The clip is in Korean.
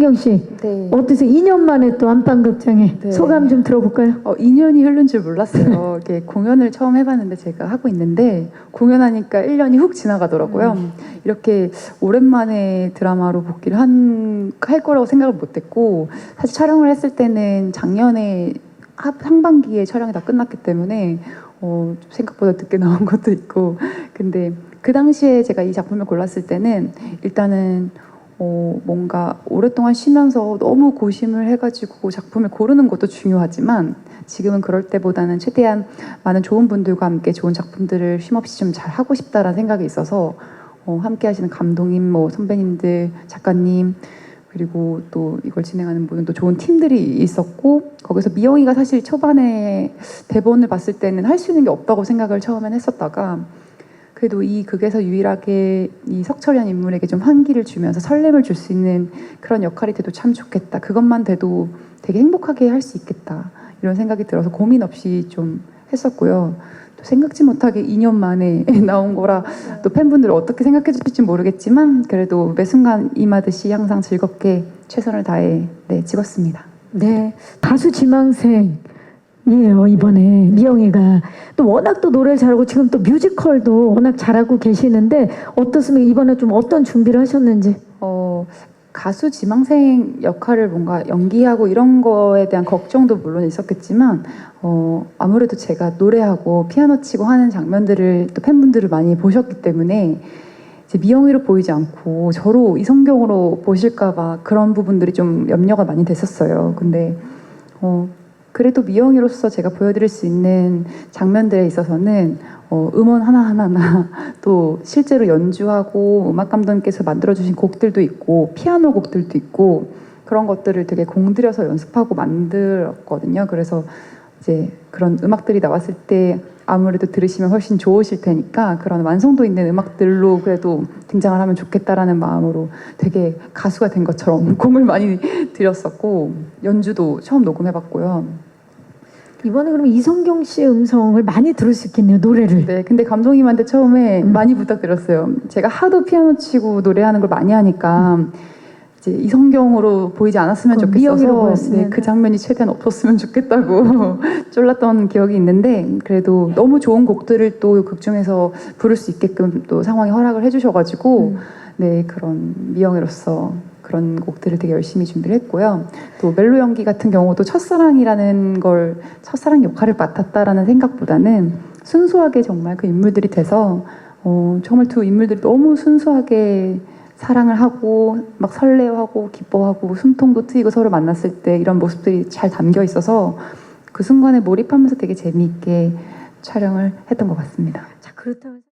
경 씨, 네. 어떠세요? 2년 만에 또 안방극장에 네. 소감 좀 들어볼까요? 어, 2년이 흐른 줄 몰랐어요. 이렇게 공연을 처음 해봤는데 제가 하고 있는데 공연하니까 1년이 훅 지나가더라고요. 이렇게 오랜만에 드라마로 복귀를 한, 할 거라고 생각을 못했고 사실 촬영을 했을 때는 작년에 하- 상반기에 촬영이 다 끝났기 때문에 어, 좀 생각보다 늦게 나온 것도 있고 근데 그 당시에 제가 이 작품을 골랐을 때는 일단은 어, 뭔가 오랫동안 쉬면서 너무 고심을 해가지고 작품을 고르는 것도 중요하지만 지금은 그럴 때보다는 최대한 많은 좋은 분들과 함께 좋은 작품들을 쉼없이 좀 잘 하고 싶다라는 생각이 있어서 어, 함께 하시는 감독님, 뭐 선배님들, 작가님 그리고 또 이걸 진행하는 분은 또 좋은 팀들이 있었고 거기서 미영이가 사실 초반에 대본을 봤을 때는 할 수 있는 게 없다고 생각을 처음엔 했었다가 그래도 이 극에서 유일하게 이 석철이라는 인물에게 좀 환기를 주면서 설렘을 줄 수 있는 그런 역할이 돼도 참 좋겠다. 그것만 돼도 되게 행복하게 할 수 있겠다. 이런 생각이 들어서 고민 없이 좀 했었고요. 또 생각지 못하게 2년 만에 나온 거라 또 팬분들 어떻게 생각해 주실지 모르겠지만 그래도 매 순간 임하듯이 항상 즐겁게 최선을 다해 네, 찍었습니다. 네, 가수 지망생 이에요 이번에 미영이가 또 워낙 또 노래를 잘하고 지금 또 뮤지컬도 워낙 잘하고 계시는데 어떻습니까? 이번에 좀 어떤 준비를 하셨는지? 어, 가수 지망생 역할을 뭔가 연기하고 이런 거에 대한 걱정도 물론 있었겠지만 어, 아무래도 제가 노래하고 피아노 치고 하는 장면들을 또 팬분들을 많이 보셨기 때문에 이제 미영이로 보이지 않고 저로 이성경으로 보실까봐 그런 부분들이 좀 염려가 많이 됐었어요. 근데 어, 그래도 미영이로서 제가 보여드릴 수 있는 장면들에 있어서는 어, 음원 하나하나나 또 실제로 연주하고 음악 감독님께서 만들어주신 곡들도 있고 피아노 곡들도 있고 그런 것들을 되게 공들여서 연습하고 만들었거든요. 그래서 이제 그런 음악들이 나왔을 때 아무래도 들으시면 훨씬 좋으실 테니까 그런 완성도 있는 음악들로 그래도 등장을 하면 좋겠다라는 마음으로 되게 가수가 된 것처럼 공을 많이 들였었고 연주도 처음 녹음해봤고요. 이번에 그러면 이성경 씨의 음성을 많이 들을 수 있겠네요 노래를. 네, 근데 감독님한테 처음에 음. 많이 부탁드렸어요. 제가 하도 피아노 치고 노래하는 걸 많이 하니까 이제 이성경으로 보이지 않았으면 좋겠어서. 네, 그 장면이 최대한 없었으면 좋겠다고 쫄랐던 기억이 있는데 그래도 너무 좋은 곡들을 또 극 중에서 부를 수 있게끔 또 상황이 허락을 해주셔가지고 음. 네 그런 미영이로서 그런 곡들을 되게 열심히 준비를 했고요. 또 멜로 연기 같은 경우도 첫사랑이라는 걸 첫사랑 역할을 맡았다라는 생각보다는 순수하게 정말 그 인물들이 돼서 어, 정말 두 인물들이 너무 순수하게 사랑을 하고 막 설레하고 기뻐하고 숨통도 트이고 서로 만났을 때 이런 모습들이 잘 담겨 있어서 그 순간에 몰입하면서 되게 재미있게 촬영을 했던 것 같습니다. 자 그렇다면.